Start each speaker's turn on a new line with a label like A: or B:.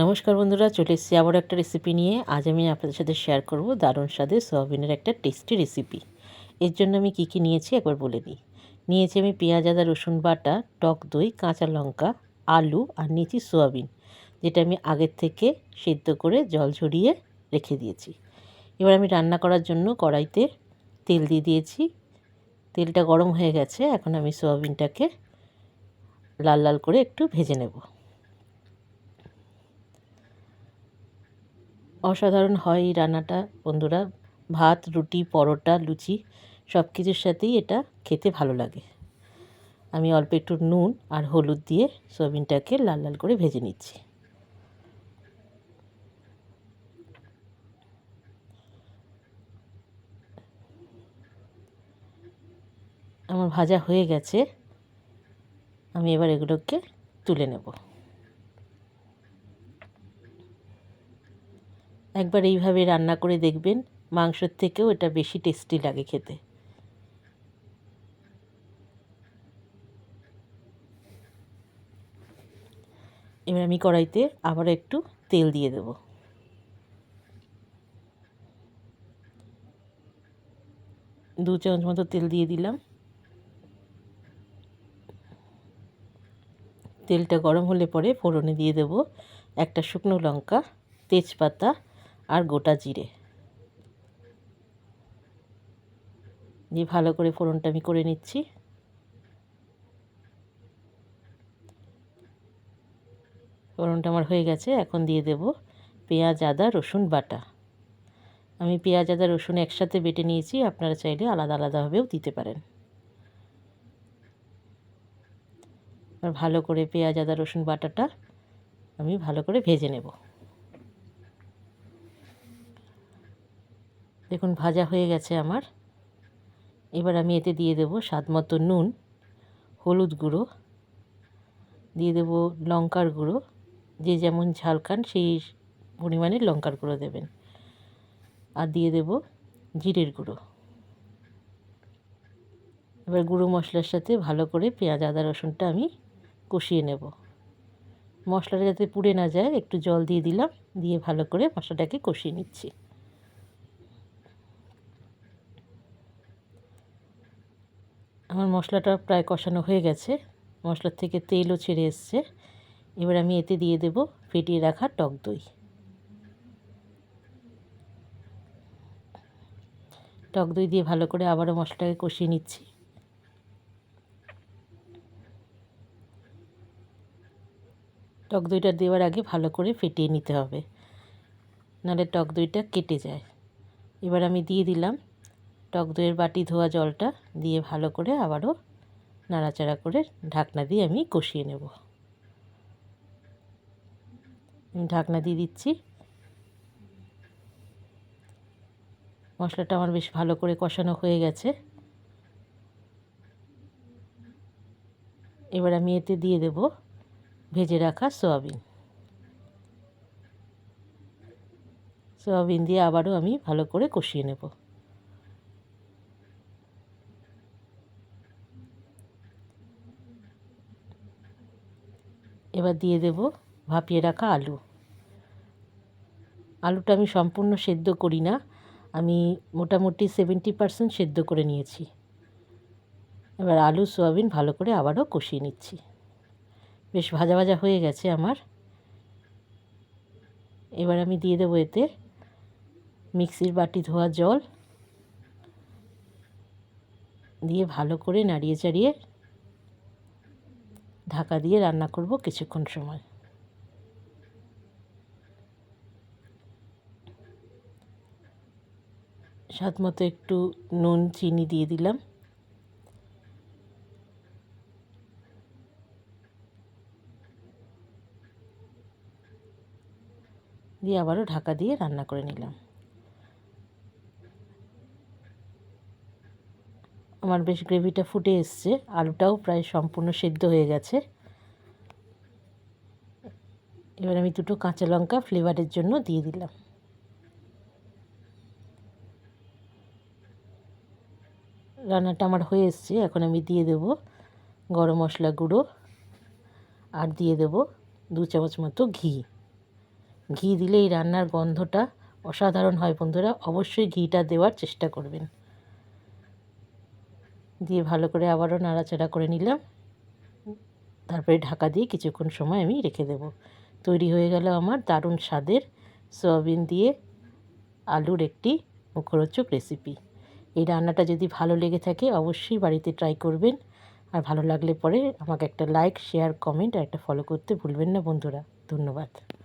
A: নমস্কার বন্ধুরা, চলে এসেছি আবার একটা রেসিপি নিয়ে। আজ আমি আপনাদের সাথে শেয়ার করব দারুণ স্বাদের সয়াবিনের একটা টেস্টি রেসিপি এর জন্য আমি কী কী নিয়েছি একবার বলে দিই। নিয়েছি আমি পেঁয়াজ, আদা, রসুন বাটা, টক দই, কাঁচা লঙ্কা, আলু আর নিয়েছি সোয়াবিন, যেটা আমি আগের থেকে সেদ্ধ করে জল ঝরিয়ে রেখে দিয়েছি। এবার আমি রান্না করার জন্য কড়াইতে তেল দিয়ে দিয়েছি। তেলটা গরম হয়ে গেছে, এখন আমি সোয়াবিনটাকে লাল লাল করে একটু ভেজে নেব। অসাধারণ হয় এই রান্নাটা, বন্ধুরা। ভাত, রুটি, পরোটা, লুচি সব কিছুর সাথেই এটা খেতে ভালো লাগে। আমি অল্প একটু নুন আর হলুদ দিয়ে সোয়াবিনটাকে লাল লাল করে ভেজে নিচ্ছি। আমার ভাজা হয়ে গেছে। আমি এবার এগুলোকে তুলে নেব। একবার এইভাবে রান্না করে দেখবেন, মাংসের থেকেও এটা বেশি টেস্টি লাগে খেতে। এবার আমি কড়াইতে আবার একটু তেল দিয়ে দেব। দু চামচ মতো তেল দিয়ে দিলাম। তেলটা গরম হলে পরে ফোড়নে দিয়ে দেব একটা শুকনো লঙ্কা, তেজপাতা আর গোটা জিরে। দিয়ে ভালো করে ফোড়নটা আমি করে নিচ্ছি। ফোড়নটা আমার হয়ে গেছে, এখন দিয়ে দেব পেঁয়াজ, আদা, রসুন, বাটা। আমি পেঁয়াজ, আদা, রসুন একসাথে বেটে নিয়েছি, আপনারা চাইলে আলাদা আলাদাভাবেও দিতে পারেন। ভালো করে পেঁয়াজ, আদা, রসুন, বাটাটা আমি ভালো করে ভেজে নেব। দেখুন, ভাজা হয়ে গেছে আমার। এবার আমি এতে দিয়ে দেব স্বাদ মতো নুন, হলুদ গুঁড়ো, দিয়ে দেব লঙ্কার গুঁড়ো। যে যেমন ঝাল খান, সেই পরিমাণে লঙ্কার গুঁড়ো দেবেন। আর দিয়ে দেব জিরের গুঁড়ো। এবার গুঁড়ো মশলার সাথে ভালো করে পেঁয়াজ, আদা, রসুনটা আমি কষিয়ে নেব। মশলাটা যাতে পুড়ে না যায়, একটু জল দিয়ে দিলাম, দিয়ে ভালো করে মশলাটাকে কষিয়ে নিচ্ছি। আমার মশলাটা প্রায় কষানো হয়ে গেছে। মশলার থেকে তেলও ছেড়ে এসছে। এবার আমি এতে দিয়ে দেব ফেটিয়ে রাখা টক দই। টক দই দিয়ে ভালো করে আবারও মশলাটাকে কষিয়ে নিচ্ছি। টক দইটা দেওয়ার আগে ভালো করে ফেটিয়ে নিতে হবে। নাহলে টক দইটা কেটে যায়। এবার আমি দিয়ে দিলাম টক দইয়ের বাটি ধোয়া জলটা দিয়ে ভালো করে আবারও নাড়াচাড়া করে ঢাকনা দিয়ে আমি কষিয়ে নেব। ঢাকনা দিয়ে দিচ্ছি। মশলাটা আমার বেশ ভালো করে কষানো হয়ে গেছে। এবার আমি এতে দিয়ে দেব ভেজে রাখা সয়াবিন। সয়াবিন দিয়ে আবারও আমি ভালো করে কষিয়ে নেব। এবার দিয়ে দেব ভাপিয়ে রাখা আলু। আলুটা আমি সম্পূর্ণ সেদ্ধ করি না, আমি মোটামুটি সেভেন্টি পারসেন্ট সেদ্ধ করে নিয়েছি। এবার আলু, সোয়াবিন ভালো করে আবারও কষিয়ে নিচ্ছি। বেশ ভাজা ভাজা হয়ে গেছে আমার। এবার আমি দিয়ে দেবো এতে মিক্সির বাটি ধোয়া জল। দিয়ে ভালো করে নাড়িয়ে চাড়িয়ে ঢাকা দিয়ে রান্না করব কিছুক্ষণ সময়। স্বাদ মতো একটু নুন, চিনি দিয়ে দিলাম। দিয়ে আবারও ঢাকা দিয়ে রান্না করে নিলাম। আমার বেশ গ্রেভিটা ফুটে এসছে, আলুটাও প্রায় সম্পূর্ণ সেদ্ধ হয়ে গেছে। এবার আমি দুটো কাঁচা লঙ্কা ফ্লেভারের জন্য দিয়ে দিলাম। রান্নাটা আমার হয়ে এসছে, এখন আমি দিয়ে দেব গরম মশলা গুঁড়ো আর দিয়ে দেব দু চামচ মতো ঘি। ঘি দিলে এই রান্নার গন্ধটা অসাধারণ হয় বন্ধুরা, অবশ্যই ঘিটা দেওয়ার চেষ্টা করবেন। দিয়ে ভালো করে আবারও নাড়াচাড়া করে নিলাম। তারপরে ঢাকা দিয়ে কিছুক্ষণ সময় আমি রেখে দেব। তৈরি হয়ে গেল আমার দারুণ স্বাদের সয়াবিন দিয়ে আলুর একটি মুখরোচক রেসিপি এই রান্নাটা যদি ভালো লেগে থাকে অবশ্যই বাড়িতে ট্রাই করবেন। আর ভালো লাগলে পরে আমাকে একটা লাইক শেয়ার কমেন্ট আর একটা ফলো করতে ভুলবেন না বন্ধুরা। ধন্যবাদ।